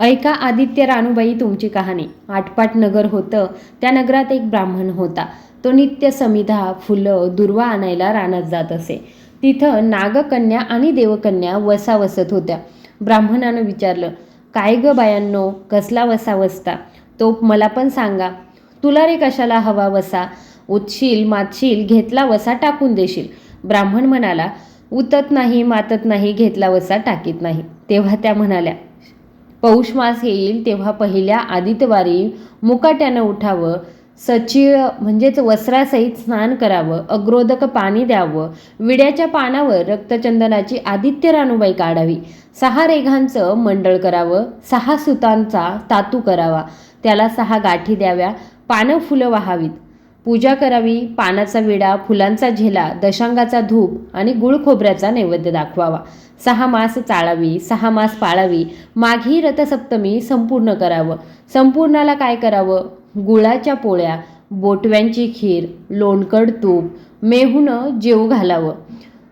ऐका आदित्य रानूबाई तुमची कहाणी. आटपाट नगर होतं त्या नगरात एक ब्राह्मण होता. तो नित्य समिधा फुलं दुर्वा आणायला रानात जात असे. तिथं नागकन्या आणि देवकन्या वसा वसत होत्या. ब्राह्मणानं विचारलं काय ग बायांनो कसला वसा वसता तो मला पण सांगा. तुला रे कशाला हवा वसा? उतशील मातशील घेतला वसा टाकून देशील. ब्राह्मण म्हणाला उतत नाही मातत नाही घेतला वसा टाकीत नाही. तेव्हा त्या म्हणाल्या पौष मास येईल तेव्हा पहिल्या आदित्यवारी मुकाट्यानं उठावं सचिळ म्हणजेच वस्त्रासहित स्नान करावं अग्रोदक पाणी द्यावं विड्याच्या पानावर रक्तचंदनाची आदित्य रानूबाई काढावी सहा रेघांचं मंडळ करावं सहा सुतांचा तातू करावा त्याला सहा गाठी द्याव्या पानं फुलं वाहावीत. पूजा करावी पानाचा विडा फुलांचा झेला दशांगाचा धूप आणि गुळ खोबऱ्याचा नैवेद्य दाखवावा. सहा मास चाळावी सहा मास पाळावी माघी रथसप्तमी संपूर्ण करावं. संपूर्णाला काय करावं? गुळाच्या पोळ्या बोटव्यांची खीर लोणकड तूप मेहून जेव घालावं.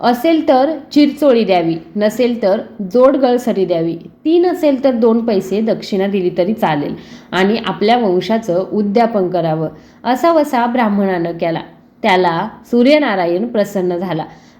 असेल तर चिरचोळी द्यावी नसेल तर जोड गळसरी द्यावी. ती नसेल तर दोन पैसे दक्षिणा दिली तरी चालेल आणि आपल्या वंशाचं उद्यापन करावं. असा वसा ब्राह्मणानं केला. त्याला सूर्यनारायण प्रसन्न झाला.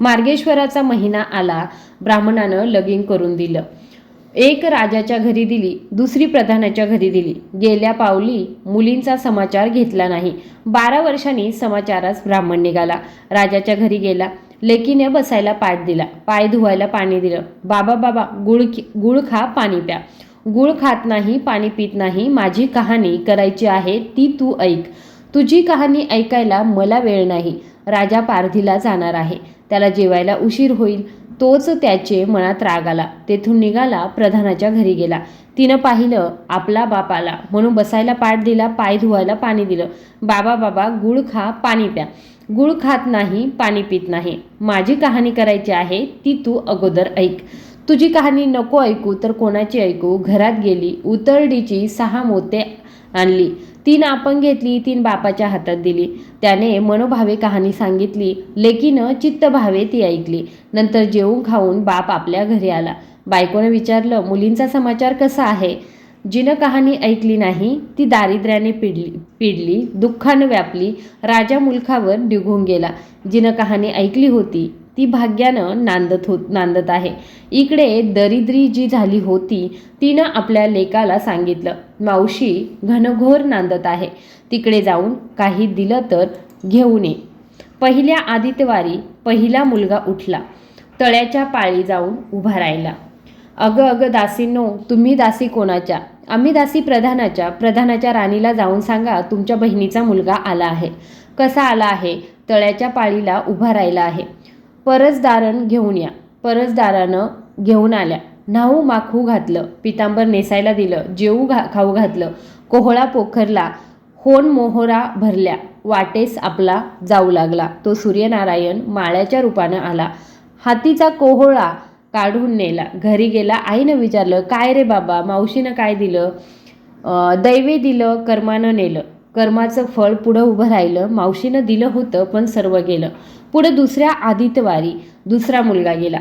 मार्गेश्वराचा महिना आला ब्राह्मणानं लगीन करून दिलं. एक राजाच्या घरी दिली दुसरी प्रधानाच्या घरी दिली. गेल्या पावली मुलींचा समाचार घेतला नाही. बारा वर्षांनी समाचारास ब्राह्मण निघाला. राजाच्या घरी गेला. लेकीने बसायला पाठ दिला. पाय धुवायला पाणी दिलं. बाबा बाबा गुळ गुळ खा पाणी प्या. गुळ खात नाही पाणी पित नाही माझी कहाणी करायची आहे ती तू ऐक. तुझी कहाणी ऐकायला मला वेळ नाही. राजा पारधीला जाणार आहे. त्याला जेवायला उशीर होईल. तोच त्याचे मनात राग आला. तेथून निघाला प्रधानाच्या घरी गेला. तिनं पाहिलं आपला बाप आला. म्हणून बसायला पाठ दिला पाय धुवायला पाणी दिलं. बाबा बाबा गुळ खा पाणी प्या. गुळ खात नाही पाणी पित नाही. माझी कहाणी करायची आहे ती तू अगोदर ऐक. तुझी कहाणी नको ऐकू तर कोणाची ऐकू? घरात गेली उतरडीची सहा मोते आणली. तीन आपण घेतली तीन बापाच्या हातात दिली. त्याने मनोभावे कहाणी सांगितली लेकीनं चित्त भावे ती ऐकली. नंतर जेवून खाऊन बाप आपल्या घरी आला. बायकोनं विचारलं मुलींचा समाचार कसा आहे? जिनं कहाणी ऐकली नाही ती दारिद्र्याने पिडली पिडली दुःखानं व्यापली राजा मुलखावर निघून गेला. जिनं कहाणी ऐकली होती ती भाग्यानं नांदत होत नांदत आहे. इकडे दरिद्री जी झाली होती तिनं आपल्या लेकाला सांगितलं मावशी घनघोर नांदत आहे. तिकडे जाऊन काही दिलं तर घेऊन ये. पहिल्या आदित्यवारी पहिला मुलगा उठला तळ्याच्या पाळी जाऊन उभा राहिला. अगं अगं दासींनो तुम्ही दासी कोणाच्या? आम्ही दासी प्रधानाच्या. प्रधानाच्या राणीला जाऊन सांगा तुमच्या बहिणीचा मुलगा आला आहे. कसा आला आहे? तळ्याच्या पाळीला उभा राहिला आहे. परसदारण घेऊन या. परसदारानं घेऊन आल्या. न्हाऊ माखू घातलं. पितांबर नेसायला दिलं. जेऊ घा खाऊ घातलं. कोहळा पोखरला. होन मोहरा भरल्या. वाटेस आपला जाऊ लागला. तो सूर्यनारायण माळ्याच्या रूपानं आला. हातीचा कोहळा काढून नेला. घरी गेला. आईनं विचारलं काय रे बाबा? मावशीनं काय दिलं? दैवे दिलं कर्मानं नेलं. कर्माचं फळ पुढं उभं राहिलं. मावशीनं दिलं होतं पण सर्व गेलं. पुढं दुसऱ्या आदित्यवारी दुसरा मुलगा गेला.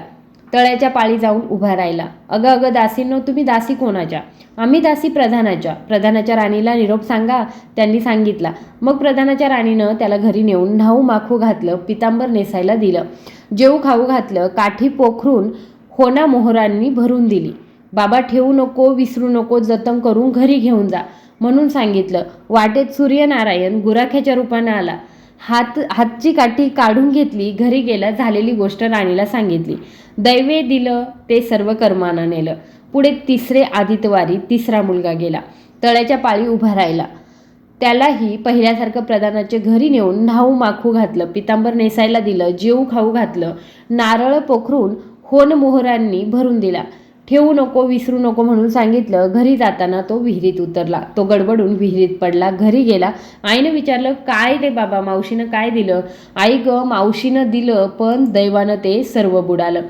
तळ्याच्या पाळी जाऊन उभा राहिला. अगं अगं दासींनो तुम्ही दासी कोणाच्या? आम्ही दासी प्रधानाच्या. प्रधानाच्या राणीला निरोप सांगा त्यांनी सांगितला. मग प्रधानाच्या राणीनं त्याला घरी नेऊन न्हाऊ माखू घातलं पितांबर नेसायला दिलं. जेऊ खाऊ घातलं काठी पोखरून होना मोहरांनी भरून दिली. बाबा ठेवू नको विसरू नको जतन करून घरी घेऊन जा. म्हणून सांगितलं वाटेत सूर्यनारायण गुराख्याच्या रूपानं आला. हात हातची काठी काढून घेतली घरी गेला झालेली गोष्ट राणीला सांगितली. दैवे दिलं ते सर्व कर्मानं नेलं. पुढे तिसरे आदित्यवारी तिसरा मुलगा गेला. तळ्याच्या पाळी उभा राहिला. त्यालाही पहिल्यासारखं प्रधानाचे घरी नेऊन न्हाऊ माखू घातलं पितांबर नेसायला दिलं जेऊ खाऊ घातलं नारळ पोखरून होन मोहरांनी भरून दिला. ठेवू नको विसरू नको म्हणून सांगितलं. घरी जाताना तो विहिरीत उतरला. तो गडबडून विहिरीत पडला. घरी गेला. आईनं विचारलं काय रे बाबा मावशीनं काय दिलं? आई ग मावशीनं दिलं पण दैवानं ते सर्व बुडालं.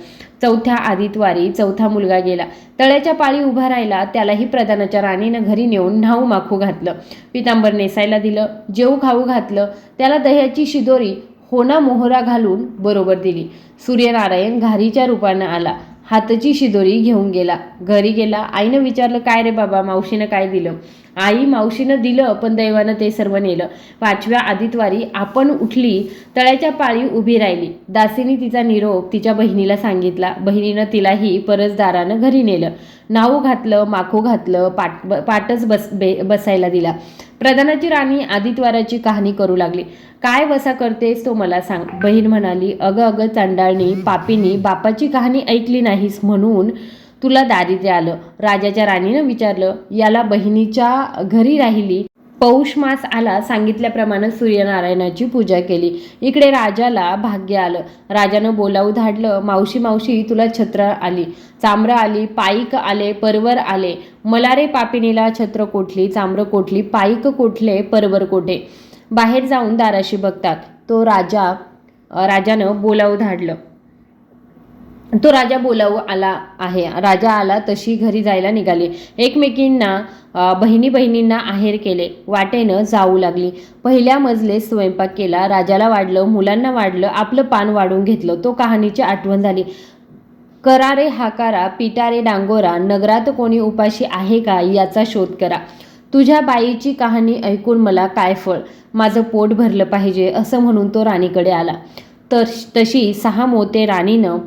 चौथ्या आदितवारी चौथा मुलगा गेला. तळ्याच्या पाळी उभा राहिला. त्यालाही प्रधानाच्या राणीनं घरी नेऊन न्हाऊ माखू घातलं. पितांबर नेसायला दिलं. जेऊ खाऊ घातलं. त्याला दह्याची शिदोरी होना मोहरा घालून बरोबर दिली. सूर्यनारायण घारीच्या रूपानं आला. हाताची शिदोरी घेऊन गेला. घरी गेला. आईनं विचारलं काय रे बाबा मावशीनं काय दिलं? आई मावशीनं दिलं पण दैवानं ते सर्व नेलं. पाचव्या आदितवारी आपण उठली तळ्याच्या पाळी उभी राहिली. दासीनी तिचा निरोप तिच्या बहिणीला सांगितला. बहिणीनं तिलाही परसदारानं घरी नेलं. नाऊ घातलं माखू घातलं पाट पाटच बस बे बसायला दिला. प्रधानाची राणी आदित्वाराची कहाणी करू लागली. काय वसा करतेस तो मला सांग. बहीण म्हणाली अगं अगं चांडाळणी पापीनी बापाची कहाणी ऐकली नाहीस म्हणून तुला दारिद्र्य आलं. राजाच्या राणीनं विचारलं याला बहिणीच्या घरी राहिली. पौष मास आला सांगितल्याप्रमाणे सूर्यनारायणाची पूजा केली. इकडे राजाला भाग्य आलं. राजानं बोलावू धाडलं मावशी मावशी तुला छत्र आली. चांब्र आली पाईक आले परवर आले. मला रे पापिनीला छत्र कोठली चांब्र कोठली पाईक कोठले परवर कोठे? बाहेर जाऊन दाराशी बघतात. तो राजा राजानं बोलावू धाडलं. तो राजा बोलावू आला आहे. राजा आला तशी घरी जायला निघाली. एकमेकींना बहिणी बहिणींना आहेर केले. वाटेनं जाऊ लागली. पहिल्या मजले स्वयंपाक केला. राजाला वाढलं मुलांना वाढलं आपलं पान वाढून घेतलं. तो कहाणीची आठवण झाली. करारे हाकारा पिटारे डांगोरा नगरात कोणी उपाशी आहे का याचा शोध करा. तुझ्या बाईची कहाणी ऐकून मला काय फळ? माझं पोट भरलं पाहिजे असं म्हणून तो राणीकडे आला. तर तशी सहा मोते राणीनं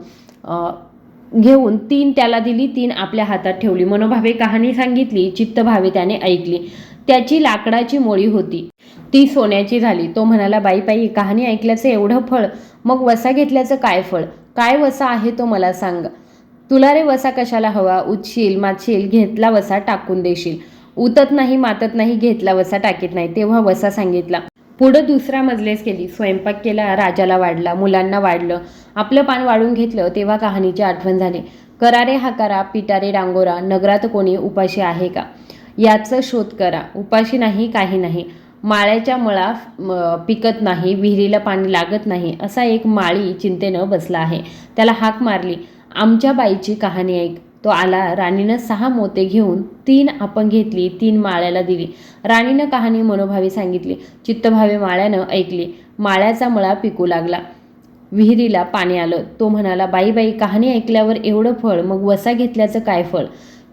घेऊन तीन त्याला दिली तीन आपल्या हातात ठेवली. मनोभावे कहाणी सांगितली चित्तभावे त्याने ऐकली. त्याची लाकडाची मोळी होती. ती सोन्याची झाली. तो म्हणाला बाई कहाणी ऐकल्याचं एवढं फळ मग वसा घेतल्याचं काय फळ? काय वसा आहे तो मला सांग. तुला रे वसा कशाला हवा? उचशील माचशील घेतला वसा टाकून देशील. उतत नाही मातत नाही घेतला वसा टाकीत नाही. तेव्हा वसा सांगितला पुढं दुसऱ्या मजलेस केली. स्वयंपाक केला राजाला वाढला मुलांना वाढलं. आपलं पान वाढून घेतलं तेव्हा कहाणीची आठवण झाली. करारे हाकारा पिटारे डांगोरा नगरात कोणी उपाशी आहे का? याचं शोध करा. उपाशी नाही काही नाही. माळ्याच्या मळा पिकत नाही विहिरीला पाणी लागत नाही असा एक माळी चिंतेनं बसला आहे. त्याला हाक मारली. आमच्या बाईची कहाणी ऐक. तो आला. राणीनं सहा मोते घेऊन तीन आपण घेतली तीन माळ्याला दिली. राणीनं कहाणी मनोभावी सांगितली. चित्तभावे माळ्यानं ऐकली. माळ्याचा मळा पिकू लागला. विहिरीला पाणी आलं. तो म्हणाला बाई बाई कहाणी ऐकल्यावर एवढं फळ मग वसा घेतल्याचं काय फळ?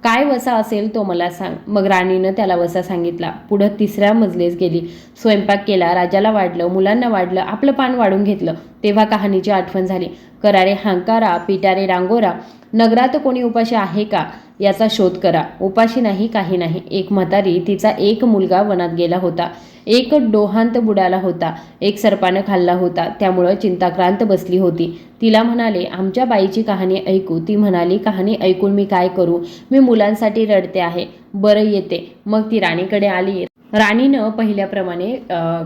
काय वसा असेल तो मला सांग. मग राणीनं त्याला वसा सांगितला. पुढं तिसऱ्या मजलेस गेली. स्वयंपाक केला. राजाला वाढलं. मुलांना वाढलं. आपलं पान वाढून घेतलं. तेव्हा कहाणीची आठवण झाली. करारे हांकारा पिटारे रांगोरा नगरात कोणी उपाशी आहे का याचा शोध करा. उपाशी नाही काही नाही. एक म्हातारी तिचा एक मुलगा वनात गेला होता. एक डोहांत बुडाला होता. एक सर्पानं खाल्ला होता. त्यामुळं चिंताक्रांत बसली होती. तिला म्हणाले आमच्या बाईची कहाणी ऐकू. ती म्हणाली कहाणी ऐकून मी काय करू? मी मुलांसाठी रडते आहे. बरं येते. मग ती राणीकडे आली. राणीनं पहिल्याप्रमाणे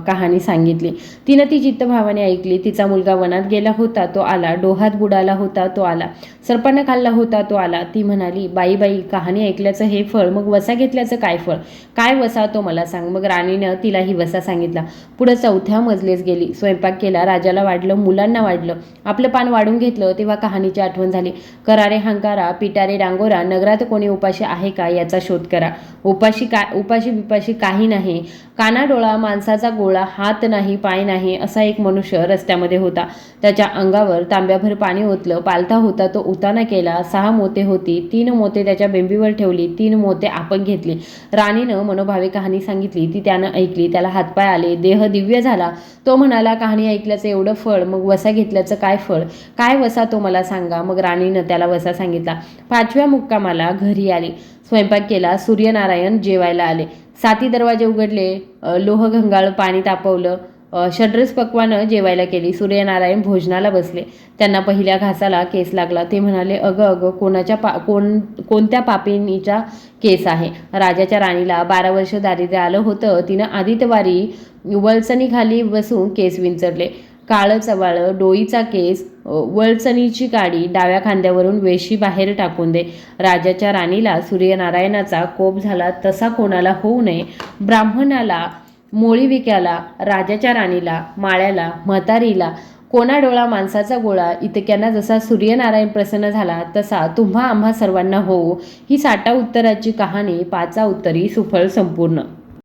कहाणी सांगितली. तिनं ती चित्तभावाने ऐकली. तिचा मुलगा वनात गेला होता तो आला. डोहात बुडाला होता तो आला. सर्पानं खाल्ला होता तो आला. ती म्हणाली बाई बाई कहाणी ऐकल्याचं हे फळ मग वसा घेतल्याचं काय फळ? काय वसा तो मला सांग. मग राणीनं तिला ही वसा सांगितला. पुढं चौथ्या मजलेस गेली. स्वयंपाक केला. राजाला वाढलं मुलांना वाढलं. आपलं पान वाढून घेतलं तेव्हा कहाणीची आठवण झाली. करारे हंकारा पिटारे डांगोरा नगरात कोणी उपाशी आहे का याचा शोध करा. उपाशी काय उपाशी बिपाशी काही नाही नाही. कानाडोळा माणसाचा गोळा हात नाही पाय नाही असा एक मनुष्य रस्त्यामध्ये होता. त्याच्या अंगावर तांब्याभर पाणी ओतलं. पालथा होता तो उताना केला. सहा मोते होती. तीन मोते त्याच्या बेंबीवर ठेवली. तीन मोते आपण घेतली. राणीनं मनोभावे कहाणी सांगितली. ती त्यानं ऐकली. त्याला हातपाय आले. देह दिव्य झाला. तो म्हणाला कहाणी ऐकल्याचं एवढं फळ मग वसा घेतल्याचं काय फळ? काय वसा तो मला सांगा. मग राणीनं त्याला वसा सांगितला. पाचव्या मुक्कामाला घरी आली. स्वयंपाक केला. सूर्यनारायण जेवायला आले. साती दरवाजे उघडले. अ, लोह घंगाळ पाणी तापवलं. अ, पक्वानं जेवायला केली सूर्यनारायण भोजनाला बसले. त्यांना पहिल्या घासाला केस लागला. ते म्हणाले अगं अगं कोणाच्या पा कोण कोणत्या पापिनीचा केस आहे? राजाच्या राणीला बारा वर्ष दारिद्र्य आलं होतं. तिनं आदित्यवारी वळसणीखाली बसून केस विंचरले. काळं चवाळं डोईचा केस वळचणीची काडी डाव्या खांद्यावरून वेशी बाहेर टाकून दे. राजाच्या राणीला सूर्यनारायणाचा कोप झाला तसा कोणाला होऊ नये. ब्राह्मणाला मोळीविक्याला राजाच्या राणीला माळ्याला म्हातारीला कोणा डोळा माणसाचा गोळा इतक्यांना जसा सूर्यनारायण प्रसन्न झाला तसा तुम्हा आम्हा सर्वांना होऊ. ही साठा उत्तराची कहाणी पाचा उत्तरी सुफळ संपूर्ण.